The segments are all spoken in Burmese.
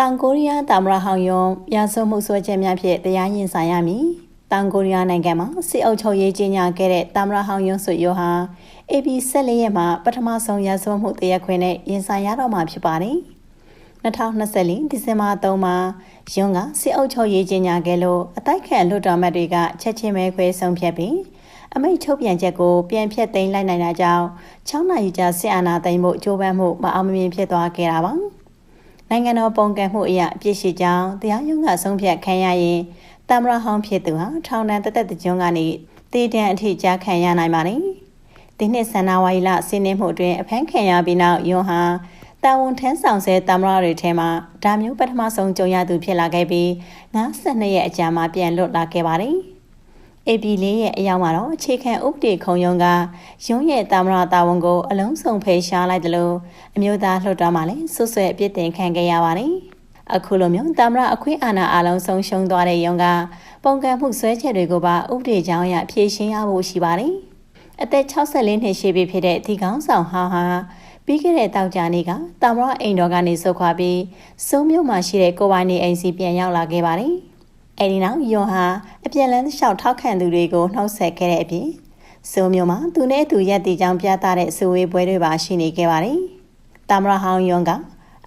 တောင်ကိုရီးယားတာမရဟောင်ယွန်ရာဇဝမှုဆွဲချက်များဖြင့်တရားရင်ဆိုင်ရမည်။တောင်ကိုရီးယားနိုင်ငံမှာစစ်အုပ်ချုပ်ရေးကြီးညာခဲ့တဲ့တာမရဟောင်ယွန်ဆွေယောဟာ AB 14ရက်မှာပထမဆုံးရာဇဝမှုတရားခွင်နဲ့ရင်ဆိုင်ရတော့မှာဖြစ်ပါတယ်။2024ဒီဇင်ဘာ3မှာယွန်ကစစ်အုပ်ချုပ်ရေးကြီးညာခဲ့လို့အတိုက်ခံလွှတ်တော်မတ်တွေကချက်ချင်းပဲခွဲဆုံးဖြတ်ပြီးအမိန့်ထုတ်ပြန်ချက်ကိုပြန်ဖြတ်သိမ်းလိုက်နိုင်တာကြောင့်6နိုင်ကြာစစ်အာဏာသိမ်းဖို့ကြိုးပမ်းမှုမအောင်မမြင်ဖြစ်သွားခဲ့တာပါ။ နိုင်ငံတော်ပုံကံမှုအရာအပြစ်ရှိကြောင်းတရားရုံးကဆုံးဖြတ်ခံရရင်တမရဟောင်းဖြစ်သူဟာထောင်ဒဏ်တသက်တကြွကနေတည်တံအထိကြားခံရနိုင်ပါတယ်။ဒီနှစ်ဆန္ဒဝါရီလစီးနှင်းမှုအတွင်းအဖမ်းခံရပြီးနောက်ယွန်ဟာတာဝန်ထမ်းဆောင်ဆဲတမရတွေထဲမှာဒါမျိုးပထမဆုံးကြုံရသူဖြစ်လာခဲ့ပြီး92ရက်အကြာမှာပြန်လွတ်လာခဲ့ပါတယ်။ AP လေးရဲ့အရောက်မှာတော့အခြေခံဥပဒေခုံရုံးကရုံးရဲ့တာမရတာဝန်ကိုအလုံးစုံဖယ်ရှားလိုက်တယ်လို့အမျိုးသားလှုပ်တော်မှလည်းဆွဆွဲအပြစ်တင်ခံခဲ့ရပါတယ်။အခုလိုမျိုးတာမရအခွင့်အာဏာအလုံးဆုံးရှုံးသွားတဲ့ရုံးကပုံကံမှုဆွဲချက်တွေကိုပါဥပဒေကြောင်းအရဖြေရှင်းရဖို့ရှိပါတယ်။အသက်64နှစ်ရှိပြီဖြစ်တဲ့ဒီကောင်းဆောင်ဟာဟာပြီးခဲ့တဲ့တောက်ကြနေ့ကတာမရအိမ်တော်ကနေဆုတ်ခွာပြီးစုံမြို့မှာရှိတဲ့ကိုပိုင်နေအိမ်စီပြန်ရောက်လာခဲ့ပါတယ်။အဲဒီနောက်ယွန်ဟာအ ပြန်လန်းလျှောက်ထောက်ခံသူတွေကိုနှောက်ဆက်ခဲ့တဲ့အပြင်စိုးမျိုးမှာသူနဲ့သူရက်တီကြောင်ပြသတဲ့စူဝေးပွဲတွေပါရှိနေခဲ့ပါတယ်။တာမရဟောင်းယွန်က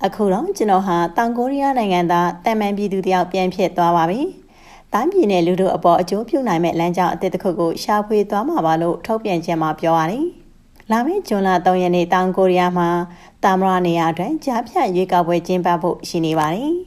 အခုတော့ကျွန်တော်ဟာတောင်ကိုရီးယားနိုင်ငံသားတန်မန်ပြည်သူတယောက်ပြန်ဖြစ်သွားပါပြီ။တိုင်းပြည်နဲ့လူတို့အပေါ်အကျိုးပြုနိုင်မဲ့လမ်းကြောင်းအသစ်တစ်ခုကိုရှာဖွေသွားမှာပါလို့ထုတ်ပြန်ချက်မှာပြောပါတယ်။လာမယ့်ဇွန်လ3ရက်နေ့တောင်ကိုရီးယားမှာတာမရနေရာအတွက်ကြားဖြတ်ရွေးကောက်ပွဲကျင်းပဖို့ရှိနေပါတယ်။